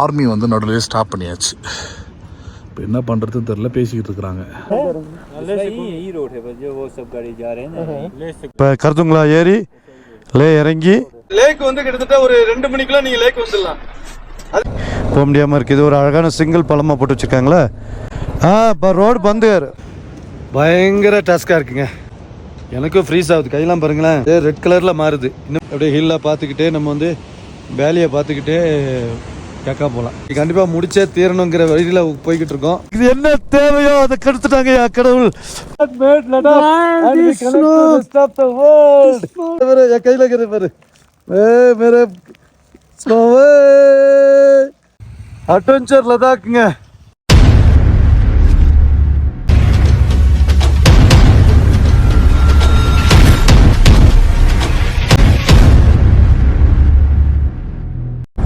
Army வந்து நடுவில் stop பண்ணியாச்சு. இப்போ என்ன பண்ணுறதுன்னு தெரில பேசிக்கிட்டு இருக்கிறாங்க. இப்போ கருதுங்களா ஏறி? லே இறங்கி. லேக் வந்து கிட்டத்தட்ட ஒரு ரெண்டு மணிக்கெல்லாம் நீங்கள் லேக் வந்துடலாம். போக முடியாமல் இருக்குது இது ஒரு அழகான சிங்கிள் பழமாக போட்டு வச்சுருக்காங்களே. ஆ இப்போ ரோடு பந்து பயங்கர டஸ்காக இருக்குங்க. எனக்கும் ஃப்ரீஸ் ஆகுது. கையெல்லாம் பாருங்களேன். ரெட் கலரில் மாறுது. இன்னும் அப்படியே ஹில்லாக பார்த்துக்கிட்டே நம்ம வந்து வேலையை பார்த்துக்கிட்டே கேட்கா போகலாம் கண்டிப்பாக முடிச்சே தீரணுங்கிற வழியில் போய்கிட்டு இருக்கோம். இது என்ன தேவையோ அதை கெடுத்துட்டாங்க யா கடவுள். என் கையில் இருக்கிறது பாரு மேரே அட்வென்ச்சர் லதாக்குங்க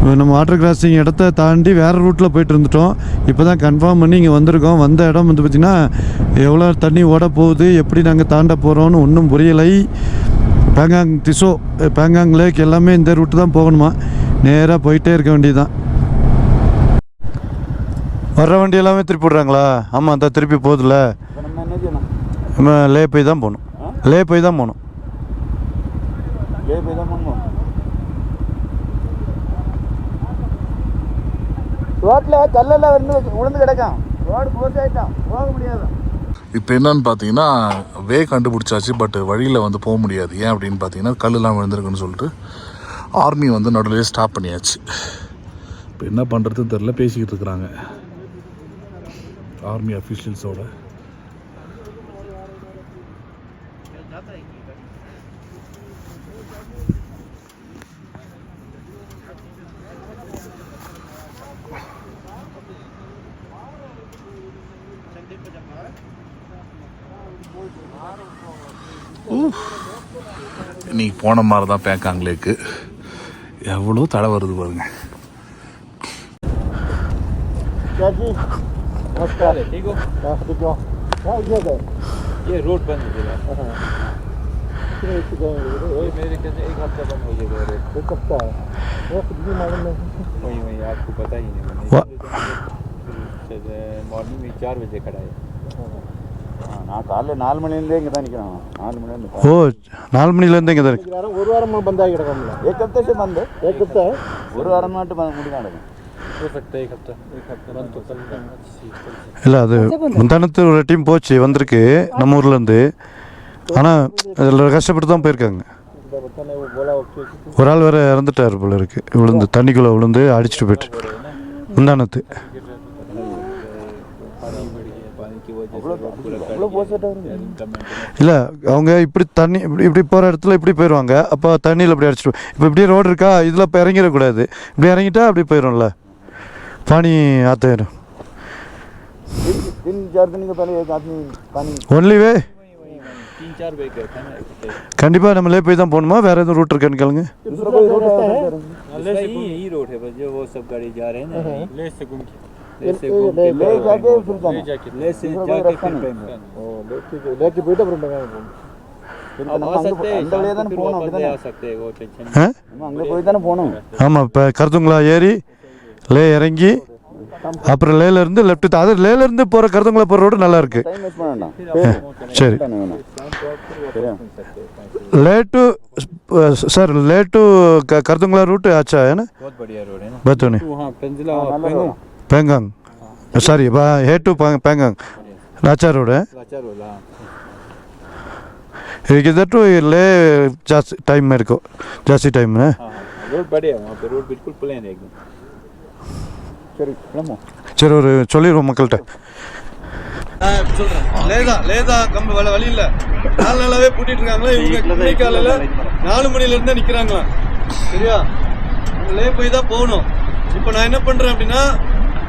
நம்ம வாட்டர் கிராசிங் இடத்த தாண்டி வேறு ரூட்டில் போயிட்டு இருந்துட்டோம். இப்போ தான் கன்ஃபார்ம் பண்ணி இங்கே வந்திருக்கோம். வந்த இடம் வந்து பார்த்திங்கன்னா எவ்வளோ தண்ணி ஓட போகுது எப்படி நாங்கள் தாண்ட போகிறோம்னு ஒன்றும் புரியலை. பேங்காங் திசோ பேங்காங் லேக் எல்லாமே இந்த ரூட்டு தான் போகணுமா? நேராக போயிட்டே இருக்க வேண்டியதுதான். வர்ற வண்டி எல்லாமே திருப்பி விட்றாங்களா? ஆமாம் அந்த திருப்பி போகுதுல நம்ம நம்ம லே போய் தான் போகணும். லே போய் தான் போகணும் லே போய் தான் பண்ணுவோம் ரோட்டில் கல்லெல்லாம் வந்து உளுந்து கிடக்கும். ரோடு க்ளோஸ் ஆகிட்டான் போக முடியாது. இப்போ என்னன்னு பார்த்தீங்கன்னா வே கண்டுபிடிச்சாச்சு பட் வழியில் வந்து போக முடியாது. ஏன் அப்படின்னு பார்த்தீங்கன்னா கல்லுலாம் விழுந்திருக்குன்னு சொல்லிட்டு ஆர்மி வந்து நடுவில் ஸ்டாப் பண்ணியாச்சு. இப்போ என்ன பண்ணுறதுன்னு தெரில பேசிக்கிட்டு இருக்கிறாங்க. ஆர்மி அஃபீஷியல்ஸோட वही वही आपको पता ही नहीं वा- मैंने मॉर्निंग में चार बजे खड़ा है நான் காலைல நாலு மணிலேருந்து இங்கே தான் நிற்கிறேன். நாலு மணிலேருந்து ஓ ನಾಲ್ಕು ಮಣಿಲಿಂದ ಹೆಂಗಿದೆ ஒரு வாரமாக பந்தாக கிடக்கல ஏக் ஹப்தே ஒரு வாரம் மட்டும் பந்த் முடி காணும் இல்லை அது முந்தானத்து ஒரு டீம் போச்சு வந்திருக்கு நம்ம ஊர்லேருந்து. ஆனால் அதில் கஷ்டப்பட்டு தான் போயிருக்காங்க. ஒரு ஆள் வேறு இறந்துட்டார் போல இருக்கு. விழுந்து தண்ணிக்குள்ளே விழுந்து அடிச்சுட்டு போயிட்டு. முந்தானத்து. இல்லை அவங்க இப்படி தண்ணி இப்படி இப்படி போகிற இடத்துல இப்படி போயிடுவாங்க அப்போ தண்ணியில் இப்படி அடிச்சிடும் இப்போ இப்படியே ரோடு இருக்கா? இதில் இப்போ இறங்கிடக்கூடாது. இப்படி இறங்கிட்டா அப்படி போயிடும்ல பானி ஆத்தாயிரும் ஒன்லி வே கண்டிப்பாக நம்ம லே போய் தான் போகணுமா? வேறு எதுவும் ரூட் இருக்கான்னு கேளுங்க. ரூட் లేచాకే ஆமாம் இப்போ கருத்துங்களா ஏறி லே இறங்கி அப்புறம் லேல இருந்து லெஃப்ட் அது லேல இருந்து போற கருதுங்களா போற ரோடு நல்லா இருக்கு சரி லேட்டு சார் லேட்டு ಲೇಟು ಕರ್ದಂಗ್ಲ ರೂಟ್ ಆಚಾ ಏನು பேங்காங். சாரி பா ஹே டு பேங்காங். லாச்சா ரோடு ಗಿದಟ್ಟು ಇಲ್ಲೇ ಜಾಸ್ತಿ ಟೈಮ್ இருக்கும் ஜாஸ்தி ಟೈಮ್ சரி ஒரு சொல்லிடுவோம் மக்கள்கிட்ட. லேதா லேதா கம்பி வழி வழி இல்லை. நாலு நாளாவே பூட்டிட்டு இருக்காங்களா? இவங்க காலையில் நாலு மணில இருந்தே சரியா? லே போய் தான் போகணும். இப்போ நான் என்ன பண்ணுறேன் அப்படின்னா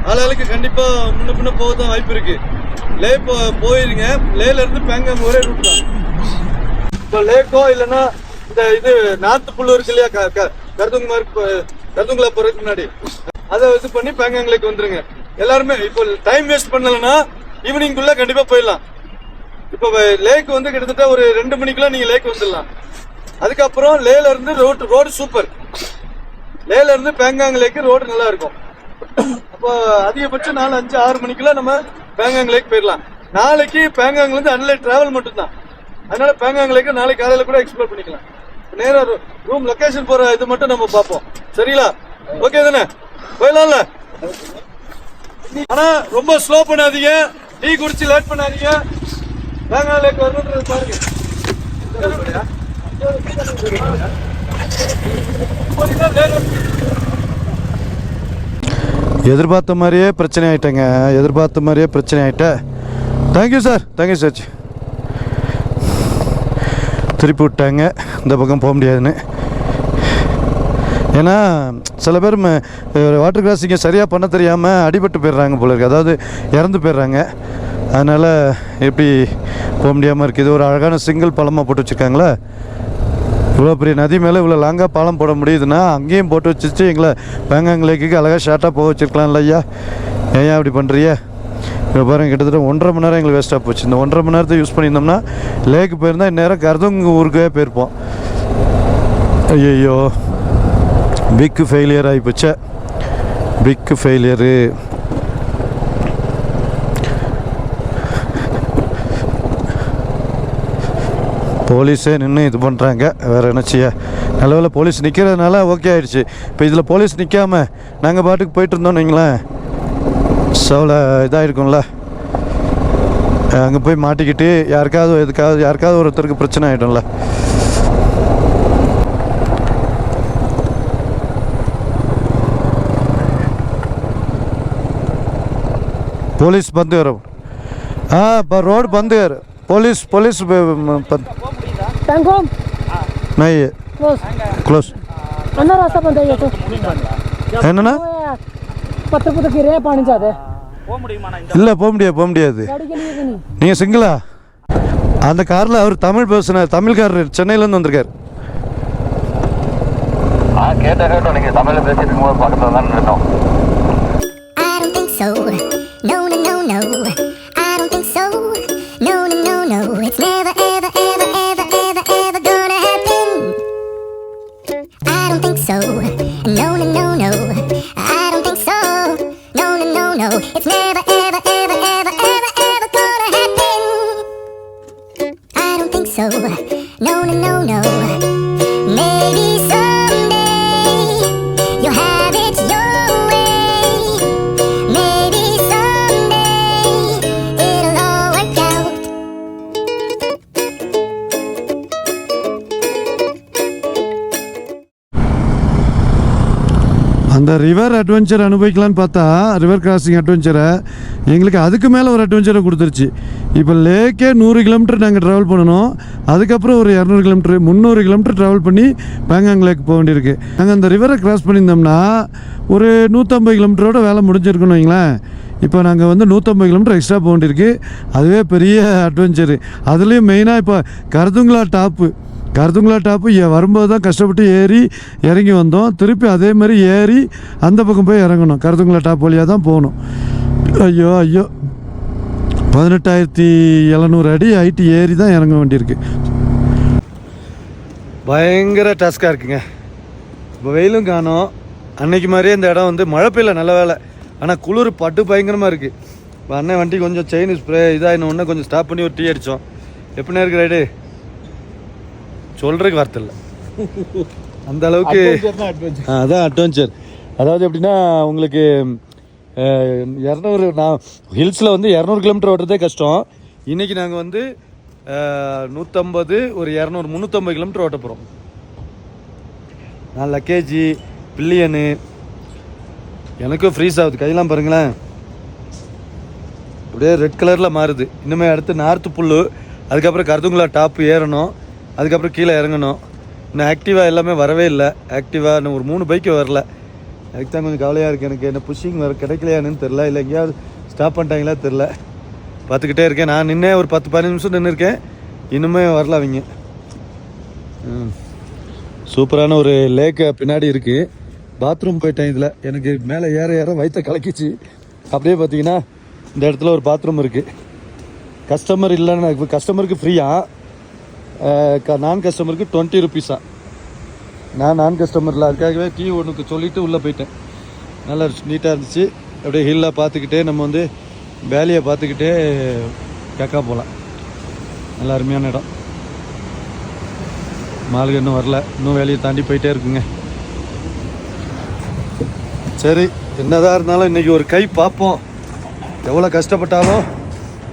ஆளாளுக்கு கண்டிப்பாக முன்ன பின்ன போக தான் வாய்ப்பு இருக்கு. லே போ போயிருங்க. லேலேருந்து பேங்காங் ஒரே ரூட் தான். இப்போ லேக்கோ இல்லைன்னா இந்த இது நார்த்து புல்லு இருக்கு இல்லையா? க- க- கருதுங்க கருதுங்களா போறதுக்கு முன்னாடி. அதை இது பண்ணி பேங்காங் லேக் வந்துருங்க. எல்லாருமே இப்போ டைம் வேஸ்ட் பண்ணலன்னா ஈவினிங்குள்ளே கண்டிப்பாக போயிடலாம். இப்போ லேக் வந்து கிட்டத்தட்ட ஒரு ரெண்டு மணிக்குள்ள நீங்கள் லேக் வந்துடலாம். அதுக்கப்புறம் லேல இருந்து ரோடு ரோடு சூப்பர் லேல இருந்து பேங்காங் லேக்கு ரோடு நல்லா இருக்கும். அப்போ அதிகபட்சம் நாலு அஞ்சு ஆறு மணிக்குள்ள நம்ம பேங்காங் லேக் போயிடலாம் நாளைக்கு பேங்காங்ல இருந்து அன்லைட் டிராவல் மட்டும்தான். அதனால பேங்காங் நாளைக்கு காலையில கூட எக்ஸ்ப்ளோர் பண்ணிக்கலாம். நேரா ரூம் லொகேஷன் போற இது மட்டும் நம்ம பார்ப்போம். சரிங்களா? ஓகே தானே? போயிடலாம்ல? ஆனா ரொம்ப ஸ்லோ பண்ணாதீங்க. டீ குடிச்சு லேட் பண்ணாதீங்க. பேங்காங் லேக் வரணுன்றது பாருங்க. எதிர்பார்த்த மாதிரியே பிரச்சனை ஆயிட்டேங்க. எதிர்பார்த்த மாதிரியே பிரச்சனை ஆகிட்டேன் தேங்க்யூ சார் தேங்க்யூ சார் திருப்பி விட்டாங்க. இந்த பக்கம் போக முடியாதுன்னு. ஏன்னா சில பேர் வாட்டர் கிராசிங்கை சரியாக பண்ண தெரியாமல் அடிபட்டு போயிடுறாங்க போல இருக்குது அதாவது இறந்து போயிடுறாங்க. அதனால் எப்படி போக முடியாமல் இருக்குது இது ஒரு அழகான சிங்கிள் பழமாக போட்டு வச்சுருக்காங்களே? இவ்வளோ பெரிய நதி மேலே இவ்வளோ லாங்காக பாலம் போட முடியுதுன்னா அங்கேயும் போட்டு வச்சுட்டு எங்களை பேங்காங் லேக்குக்கு அழகாக ஷார்ட்டாக போக வச்சிருக்கலாம்ல ஐயா. ஏன் அப்படி பண்ணுறிய இப்போ பாருங்கள் கிட்டத்தட்ட ஒன்றரை மணி நேரம் எங்களுக்கு வேஸ்ட்டாக போச்சு. இந்த ஒன்றரை மணி நேரத்தை யூஸ் பண்ணியிருந்தோம்னா லேக்கு போயிருந்தா இந்நேரம் கருதங்க ஊருக்கே போயிருப்போம். ஐயோ பிக் ஃபெயிலியர் ஆகிப்போச்சே பிக்கு பிக் ஃபெயிலியரு போலீஸே நின்று இது பண்ணுறாங்க வேறு என்ன செய்ய நல்ல வேளை போலீஸ் நிற்கிறதுனால ஓகே ஆயிடுச்சு இப்போ இதில் போலீஸ் நிற்காம நாங்கள் பாட்டுக்கு போயிட்டு இருந்தோம்னு வைங்களேன் சவுல இதாகிருக்கும்ல அங்கே போய் மாட்டிக்கிட்டு யாருக்காவது எதுக்காவது யாருக்காவது ஒருத்தருக்கு பிரச்சனை ஆகிடும்ல ಪೊಲೀಸ್ ಬಂದು ಯಾರು ಹಾಂ ಬ ರೋಡ್ ಬಂದು ಯಾರು ಪೊಲೀಸ್ ಪೊಲೀಸ್ ಬಂದು Tangom. नाही क्लोज क्लोज अन्ना रास्ता बंद आहे याचा है பத்து பத்து கீரை பாணிஞ்சாது இல்லை போக முடியாது போக முடியாது நீங்கள் சிங்கிளா அந்த காரில் அவர் தமிழ் பேசுனார் தமிழ்காரர் சென்னையிலேருந்து வந்திருக்கார் கேட்ட கேட்டோம் நீங்கள் தமிழில் பேசிட்டு இருக்கும்போது பக்கத்தில் தான் நின்றோம் அந்த ரிவர் அட்வென்ச்சர் அனுபவிக்கலான்னு பார்த்தா ரிவர் கிராசிங் அட்வென்ச்சரை எங்களுக்கு அதுக்கு மேலே ஒரு அட்வென்ச்சரை கொடுத்துருச்சு. இப்போ லேக்கே நூறு கிலோமீட்டர் நாங்கள் ட்ராவல் பண்ணணும். அதுக்கப்புறம் ஒரு இரநூறு கிலோமீட்டர் முந்நூறு கிலோமீட்டர் ட்ராவல் பண்ணி பேங்காங் லேக் போக வேண்டியிருக்கு. நாங்கள் அந்த ரிவரை கிராஸ் பண்ணியிருந்தோம்னா ஒரு நூற்றம்பது கிலோமீட்டரோட வேலை முடிஞ்சிருக்குன்னு வைங்களேன். இப்போ நாங்கள் வந்து நூற்றம்பது கிலோமீட்டர் எக்ஸ்ட்ரா போக வேண்டியிருக்கு. அதுவே பெரிய அட்வென்ச்சரு அதுலேயும் மெயினாக இப்போ கருதுங்களா டாப்பு கருதுங்களா டாப்பு? வரும்போது தான் கஷ்டப்பட்டு ஏறி இறங்கி வந்தோம். திருப்பி அதே மாதிரி ஏறி அந்த பக்கம் போய் இறங்கணும். கருதுங்களா டாப் வழியாக தான் போகணும். ஐயோ ஐயோ. பதினெட்டாயிரத்தி எழுநூறு அடி ஹைட்டு ஏறி தான் இறங்க வேண்டியிருக்கு. பயங்கர டாஸ்காக இருக்குங்க. இப்போ வெயிலும் காணும். அன்னைக்கு மாதிரியே இந்த இடம் வந்து மழை பெய்யல நல்ல வேலை ஆனால் குளிர் பட்டு பயங்கரமாக இருக்குது இப்போ அண்ணன் வண்டி கொஞ்சம் செயின் ஸ்ப்ரே இதாகின உடனே கொஞ்சம் ஸ்டாப் பண்ணி ஒரு டீ அடித்தோம் எப்படின்னா இருக்கு ரைடு சொல்கிறதுக்கு வார்த்தை இல்லை. அந்த அளவுக்கு அதான் அட்வென்ச்சர் அதாவது எப்படின்னா உங்களுக்கு இரநூறு நான் ஹில்ஸில் வந்து இரநூறு கிலோமீட்டர் ஓட்டுறதே கஷ்டம். இன்றைக்கி நாங்கள் வந்து நூற்றம்பது ஒரு இரநூறு முந்நூற்றம்பது கிலோமீட்டர் ஓட்ட போகிறோம் நான் லக்கேஜி பில்லியனு எனக்கும் ஃப்ரீஸ் ஆகுது. கையெல்லாம் பாருங்களேன். அப்படியே ரெட் கலரில் மாறுது. இன்னுமே அடுத்து நார்த்து புல் அதுக்கப்புறம் கருதுங்களா டாப்பு ஏறணும். அதுக்கப்புறம் கீழே இறங்கணும். இன்னும் ஆக்டிவா எல்லாமே வரவே இல்லை. ஆக்டிவா இன்னும் ஒரு மூணு பைக்கு வரல. அதுக்கு தான் கொஞ்சம் கவலையாக இருக்குது எனக்கு என்ன புஷிங் வர கிடைக்கலையான்னு தெரில இல்லை எங்கேயாவது ஸ்டாப் பண்ணிட்டாங்களா தெரில பார்த்துக்கிட்டே இருக்கேன். நான் நின்னே ஒரு பத்து பதினஞ்சு நிமிஷம் நின்று இருக்கேன் இன்னுமே வரல அவங்க. ம். சூப்பரான ஒரு லேக்கு பின்னாடி இருக்குது பாத்ரூம் போயிட்டேன் இதில். எனக்கு மேலே ஏற ஏற வயிற்ற கலக்கிச்சு. அப்படியே பார்த்தீங்கன்னா இந்த இடத்துல ஒரு பாத்ரூம் இருக்குது கஸ்டமர் இல்லைன்னு இப்போ கஸ்டமருக்கு ஃப்ரீயாக நான் கஸ்டமருக்கு டுவெண்ட்டி ருபீஸா நான் நான் கஸ்டமரில் அதுக்காகவே டீ ஒன்றுக்கு சொல்லிவிட்டு உள்ளே போயிட்டேன். நல்லா நீட்டாக இருந்துச்சு. அப்படியே ஹில்லாக பார்த்துக்கிட்டே நம்ம வந்து வேலையை பார்த்துக்கிட்டே கேக்கா போகலாம். நல்ல அருமையான இடம். மாலுக்கு இன்னும் வரல. இன்னும் வேலையை தாண்டி போயிட்டே இருக்குங்க. சரி என்னதான் இருந்தாலும் இன்றைக்கி ஒரு கை பார்ப்போம். எவ்வளோ கஷ்டப்பட்டாலும்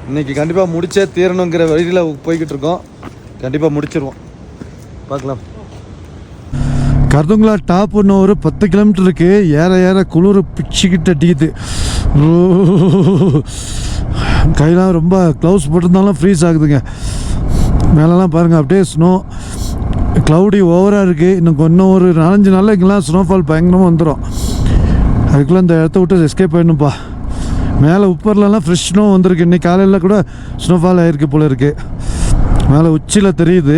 இன்னைக்கு கண்டிப்பாக முடிச்சே தீரணுங்கிற வழியில் போய்கிட்டு இருக்கோம். கண்டிப்பாக முடிச்சிருவோம். பார்க்கலாம். கருதுங்களா டாப் ஒன்று ஒரு பத்து கிலோமீட்டருக்கு ஏற ஏற குளிர் பிச்சுக்கிட்டு அடிக்குது கையெல்லாம் ரொம்ப க்ளவுஸ் போட்டிருந்தாலும் ஃப்ரீஸ் ஆகுதுங்க. மேலெலாம் பாருங்கள் அப்படியே ஸ்னோ க்ளவுடி ஓவராக இருக்குது இன்னும் இன்னும் ஒரு நாலஞ்சு நாளில் இங்கெல்லாம் ஸ்னோஃபால் பயங்கரமாக வந்துடும் அதுக்குள்ளே இந்த இடத்த விட்டு எஸ்கேப் ஆயிடணும்ப்பா மேலே உப்பர்லலாம் ஃப்ரெஷ் ஸ்னோ வந்திருக்கு. இன்றைக்கி காலையில் கூட ஸ்னோஃபால் ஆகிருக்கு போல இருக்குது மேலே உச்சியில் தெரியுது.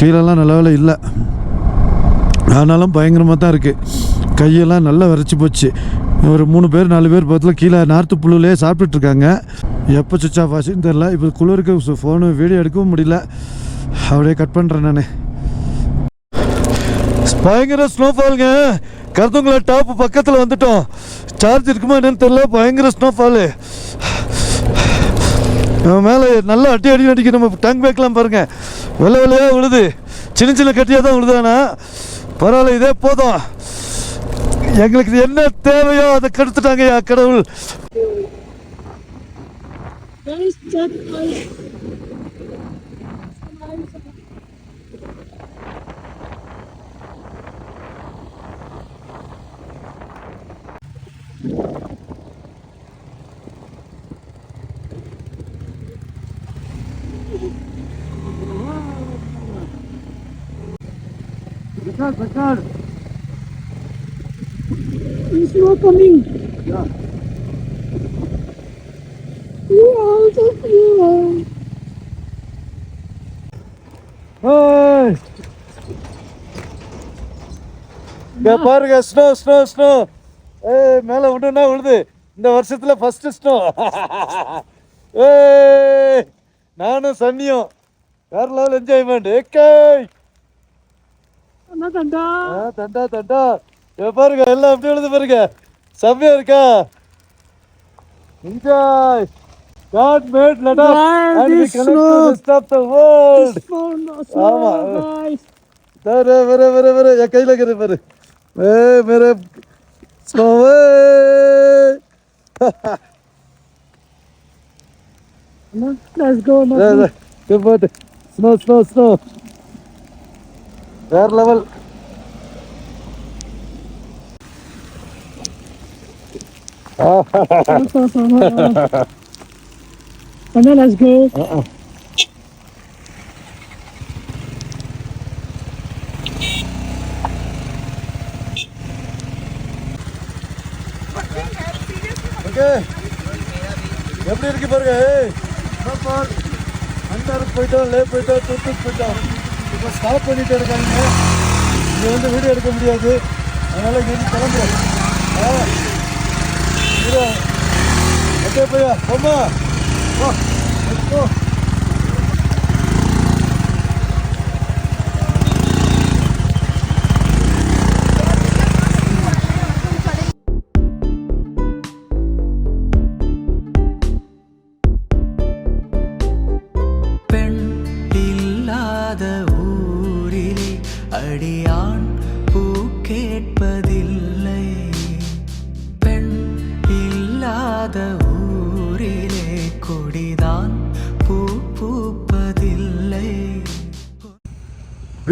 கீழெல்லாம் நல்ல வேலை இல்லை. ஆனாலும் பயங்கரமாக தான் இருக்குது கையெல்லாம் நல்லா விரைச்சி போச்சு. ஒரு மூணு பேர் நாலு பேர் பக்கத்தில் கீழே நார்த்து புல்லுலேயே சாப்பிட்டுட்ருக்காங்க எப்போ சுவிச் ஆஃப் ஆச்சுன்னு தெரில இப்போ குளிருக்கு ஃபோனு வீடியோ எடுக்கவும் முடியல. அப்படியே கட் பண்ணுறேன் நான். பயங்கர ஸ்னோஃபாலுங்க கருத்துங்களா டாப்பு பக்கத்தில் வந்துட்டோம். சார்ஜ் இருக்குமா என்னன்னு தெரியல. பயங்கர ஸ்னோஃபாலு நம்ம மேலே நல்லா அடி அடி அடிக்க நம்ம டேங்க் பேக்லாம் பாருங்கள் வெள்ளை வெள்ளையாக விழுது சின்ன சின்ன கட்டியாக தான் விழுதானா பரவாயில்ல இதே போதும். எங்களுக்கு இது என்ன தேவையோ அதை கெடுத்துட்டாங்க கடவுள். It's not coming. Yeah. You also feel. ஏய். இங்க பாருங்க ஸ்னோ ஸ்னோ ஸ்னோ ஏய் மேலே விடுனா விழுது இந்த வருஷத்துல ஃபர்ஸ்ட் ஸ்னோ ஏய் நானும் சன்னியும் வேற லெவல் என்ஜாய்மெண்ட் ஏக்கே தண்டா தண்டா இங்க பாருங்க எல்லாம் அப்படி விழுது பாருங்க செம்மையா இருக்கா enjoy God made Ladakh and we connect to snow. the rest of the world. Oh, ஆமா. வேற வேற வேற வேற என் கையில இருக்கிற பாரு ஏ மேரே ஸ்னோவே Anna, Let's go. Anna. பாட்டு ஸ்னோ ஸ்னோ ஸ்னோ வேற level Anna, let's go. Okay எப்படி இருக்கு பாருங்க ஏய். Snowfall. அந்தாருக்கு போயிட்டோம் லே போயிட்டோம் தூத்துக்கு போயிட்டோம். இப்போ ஸ்டாப் பண்ணிட்டு இருக்காங்க. இங்கே வந்து வீடியோ எடுக்க முடியாது. அதனால இங்கேருந்து கிளம்புறோம் ஆ. இரு. ஓகே பையா போமா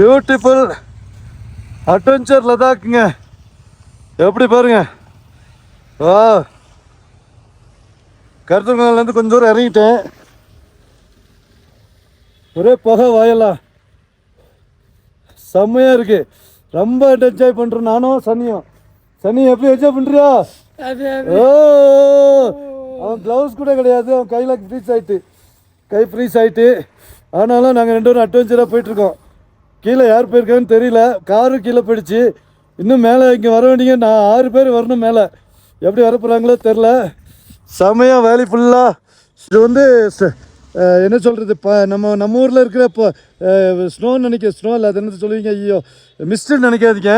பியூட்டிஃபுல் அட்வென்ச்சர் லதாக்குங்க. எப்படி பாருங்க. வா கருத்துங்கலேருந்து கொஞ்சம் தூரம் இறங்கிட்டேன். ஒரே புகை வாயலாம் செம்மையாக இருக்கு. ரொம்ப என்ஜாய் பண்ணுறேன் நானும் சனியும். சனி எப்படி என்ஜாய் பண்ணுறியா ஓ அவன் க்ளவுஸ் கூட கிடையாது அவன் கையில் ஃப்ரீஸ் ஆயிட்டு. கை ஃப்ரீஸ் ஆயிட்டு. ஆனாலும் நாங்கள் ரெண்டு பேரும் அட்வென்ச்சராக போயிட்டுருக்கோம். கீழே யார் போயிருக்கான்னு தெரியல. காரும் கீழே போயிடுச்சு. இன்னும் மேலே இங்கே வர வேண்டிங்க நான் ஆறு பேர் வரணும் மேலே. எப்படி வர போகிறாங்களோ தெரில செமையாக வேலி ஃபுல்லாக இது வந்து என்ன சொல்கிறது இப்போ நம்ம நம்ம ஊரில் இருக்கிற இப்போ ஸ்னோன்னு நினைக்க ஸ்னோ இல்லை அது என்ன சொல்லுவீங்க? ஐயோ மிஸ்டுன்னு நினைக்காதீங்க.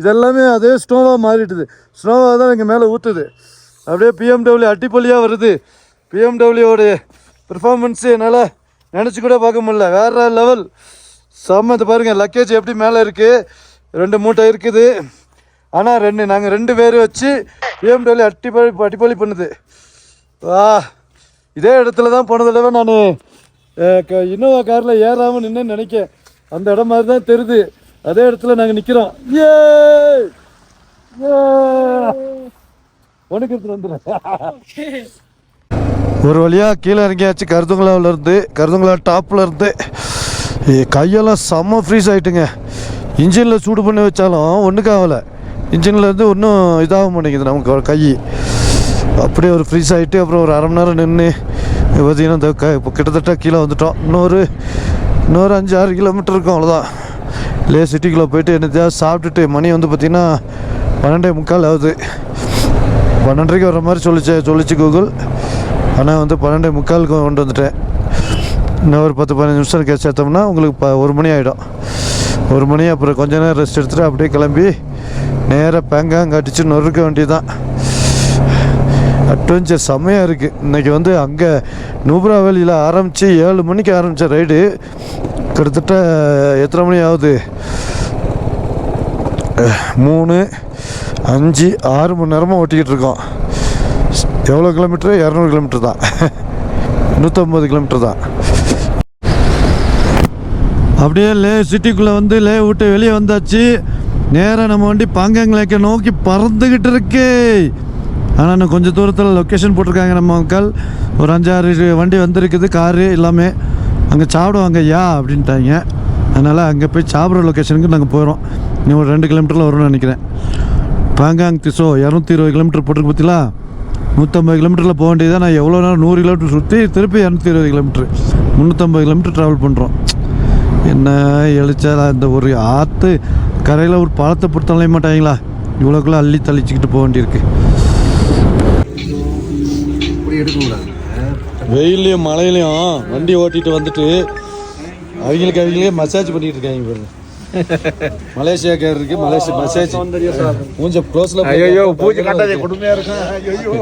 இதெல்லாமே அதே ஸ்னோவாக மாறிடுது. ஸ்னோவாக தான் இங்கே மேலே ஊற்றுது அப்படியே பிஎம்டபிள்யூ அட்டிப்பள்ளியாக வருது. பிஎம்டபிள்யூவோட பெர்ஃபார்மன்ஸு என்னால் நினச்சி கூட பார்க்க முடியல. வேறு லெவல் செம்ம இது பாருங்கள் லக்கேஜ் எப்படி மேலே இருக்குது ரெண்டு மூட்டை இருக்குது. ஆனால் ரெண்டு நாங்கள் ரெண்டு பேர் வச்சு பிஎம்டபிள்யூ அட்டிப்பொலி அட்டிப்பொலி பண்ணுது. வா இதே இடத்துல தான் போன தடவை நான் இன்னோவா காரில் ஏறாமல் நின்று நினைக்க அந்த இடம் மாதிரி தான் தெரியுது. அதே இடத்துல நாங்கள் நிற்கிறோம் ஏ உனக்கு வந்துடுறேன். ஒரு வழியாக கீழே இறங்கியாச்சு கருதுங்களாவில் இருந்து கருதுங்களா டாப்பில் இருந்து. கையெல்லாம் செம்ம ஃப்ரீஸ் ஆகிட்டுங்க இன்ஜினில் சூடு பண்ணி வச்சாலும் ஒன்றுக்கு ஆகலை. இன்ஜினில் இருந்து ஒன்றும் இதாக மாட்டேங்குது நமக்கு ஒரு கை. அப்படியே ஒரு ஃப்ரீஸ் ஆகிட்டு அப்புறம் ஒரு அரை மணி நேரம் நின்று பார்த்தீங்கன்னா இந்த க இப்போ கிட்டத்தட்ட கீழே வந்துட்டோம். இன்னொரு இன்னொரு அஞ்சு ஆறு கிலோமீட்டர் இருக்கும் அவ்வளோதான் லே சிட்டிக்குள்ளே போயிட்டு என்னத்தையாவது சாப்பிட்டுட்டு மணி வந்து பார்த்திங்கன்னா பன்னெண்டே முக்கால் ஆகுது. பன்னெண்டரைக்கு வர மாதிரி சொல்லிச்சு சொல்லிச்சு கூகுள். ஆனால் வந்து பன்னெண்டே முக்காலுக்கு கொண்டு வந்துட்டேன். இன்னும் ஒரு பத்து பதினஞ்சு நிமிஷம் கேஸ் சேர்த்தோம்னா உங்களுக்கு ப ஒரு மணி ஆகிடும் ஒரு மணி அப்புறம் கொஞ்ச நேரம் ரெஸ்ட் எடுத்துகிட்டு அப்படியே கிளம்பி நேராக பேங்காங் அடித்து நொறுக்க வேண்டியதுதான். அட்வென்ச்சர் செம்மையாக இருக்குது இன்றைக்கி வந்து அங்கே நூப்ரா வேலியில் ஆரம்பித்து ஏழு மணிக்கு ஆரம்பித்த ரைடு கிட்டத்தட்ட எத்தனை மணி ஆகுது? மூணு அஞ்சு ஆறு மணி நேரமாக ஓட்டிக்கிட்டு இருக்கோம். எவ்வளோ கிலோமீட்ரு இரநூறு கிலோமீட்டர் தான். நூற்றம்பது கிலோமீட்டர் தான். அப்படியே லே சிட்டிக்குள்ளே வந்து லே விட்டு வெளியே வந்தாச்சு. நேராக நம்ம வண்டி பாங்காங் நோக்கி பறந்துக்கிட்டு இருக்கு. ஆனால் இன்னும் கொஞ்சம் தூரத்தில் லொக்கேஷன் போட்டிருக்காங்க நம்ம மக்கள் ஒரு அஞ்சாறு வண்டி வந்திருக்குது காரு எல்லாமே. அங்கே சாப்பிடுவாங்க ஐயா அப்படின்ட்டாங்க. அதனால் அங்கே போய் சாப்பிட்ற லொக்கேஷனுக்கு நாங்கள் போகிறோம் இன்னும் ஒரு ரெண்டு கிலோமீட்டரில் வரும்னு நினைக்கிறேன். பாங்காங் திசோ இரநூத்தி இருபது கிலோமீட்டர் போட்டிருக்கு பார்த்தீங்களா நூற்றம்பது கிலோமீட்டரில் போக வேண்டியதாக நான் எவ்வளோ நேரம் நூறு கிலோமீட்டர் சுற்றி திருப்பி இரநூத்தி இருபது கிலோமீட்ரு முந்நூற்றம்பது கிலோமீட்டர் ட்ராவல் பண்ணுறோம் என்ன எழுச்சாலா இந்த ஒரு ஆற்று கரையில் ஒரு பழத்தை பொறுத்த அலைய மாட்டாங்களா? இவ்வளோக்குள்ள அள்ளி தள்ளிச்சிக்கிட்டு போக வேண்டியிருக்கு. வெயிலையும் மழையிலையும் வண்டி ஓட்டிட்டு வந்துட்டு அவங்களுக்கு அவங்களே மசாஜ் பண்ணிட்டு இருக்காங்க பாருங்க மலேசியாக்காரருக்கு மலேசியா மசாஜ் கொஞ்சம் க்ளோஸ்ல ஐயோ பூஜை கட்டாதே கொடுமையா இருக்கும் ஐயோ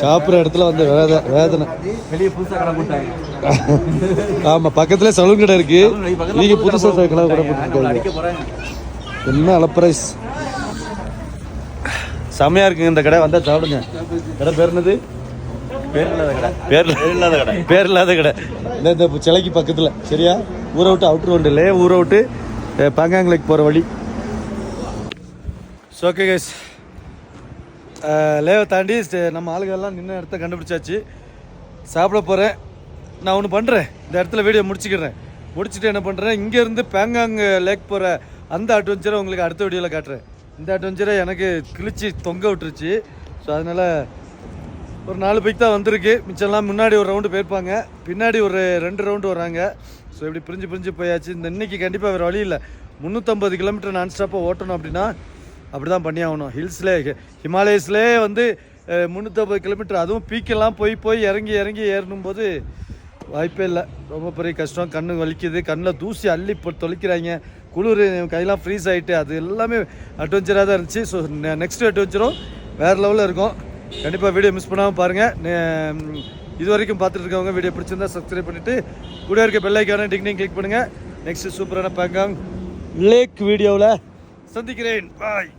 சாப்பிட்ற இடத்துல வந்து வேத வேதனை. வெளியே புதுசாக கடை போட்டாங்க. ஆமா பக்கத்துல சலூன் கடை இருக்கு. நீங்க புதுசா கடை கூட போட்டுருக்காங்க. என்ன அலப்பரைஸ் செம்மையா இருக்குங்க இந்த கடை. வந்தா சாப்பிடுங்க. கடை பேர் என்னது? பேர் இல்லாத கடை. பேர் இல்லாத கடை. பேர் இல்லாத கடை. இந்த இந்த சிலைக்கு பக்கத்துல. சரியா? ஊரை விட்டு அவுட்ரு ரோண்டு லே ஊரை விட்டு பாங்காங் லேக் போகிற வழி. ஸோ ஓகே கைஸ் லேவை தாண்டி நம்ம ஆளுகள்லாம் நின்று இடத்த கண்டுபிடிச்சாச்சு. சாப்பிட போகிறேன் நான் ஒன்று பண்ணுறேன் இந்த இடத்துல வீடியோ முடிச்சுக்கிறேன். முடிச்சுட்டு என்ன பண்ணுறேன் இங்கேருந்து பேங்காங் லேக் போகிற அந்த அட்வென்ச்சரை உங்களுக்கு அடுத்த வீடியோவில் காட்டுறேன். இந்த அட்வென்ச்சரை எனக்கு கிழிச்சு தொங்க விட்டுருச்சு. ஸோ அதனால் ஒரு நாலு பைக் தான் வந்திருக்கு. மிச்சம்லாம் முன்னாடி ஒரு ரவுண்டு போயிருப்பாங்க. பின்னாடி ஒரு ரெண்டு ரவுண்டு வராங்க. ஸோ இப்படி பிரிஞ்சு பிரிஞ்சு போயாச்சு. இந்த இன்னைக்கு கண்டிப்பாக வேறு வழி இல்லை. முந்நூற்றம்பது கிலோமீட்டர் நான் ஸ்டாப்பாக ஓட்டணும் அப்படின்னா அப்படி தான் பண்ணி ஆகணும். ஹில்ஸில் ஹிமாலயஸ்லேயே வந்து முந்நூற்றம்பது கிலோமீட்டர் அதுவும் பீக்கெல்லாம் போய் போய் இறங்கி இறங்கி ஏறணும் போது வாய்ப்பே இல்லை. ரொம்ப பெரிய கஷ்டம். கண்ணு வலிக்குது. கண்ணில் தூசி அள்ளி இப்போ தொலைக்கிறாங்க குளிர் கையெல்லாம் ஃப்ரீஸ் ஆகிட்டு அது எல்லாமே அட்வென்ச்சராக தான் இருந்துச்சு. ஸோ நெக்ஸ்ட் அட்வென்ச்சரும் வேறு லெவலில் இருக்கும். கண்டிப்பாக வீடியோ மிஸ் பண்ணாமல் பாருங்கள் இது வரைக்கும் பார்த்துட்டு இருக்கவங்க வீடியோ பிடிச்சிருந்தா சப்ஸ்கிரைப் பண்ணிவிட்டு கூட இருக்க பெல்லைக்கான டிக்னிங் கிளிக் பண்ணுங்கள் நெக்ஸ்ட் சூப்பரான பேங்காங் லேக் வீடியோவில் சந்திக்கிறேன். பாய்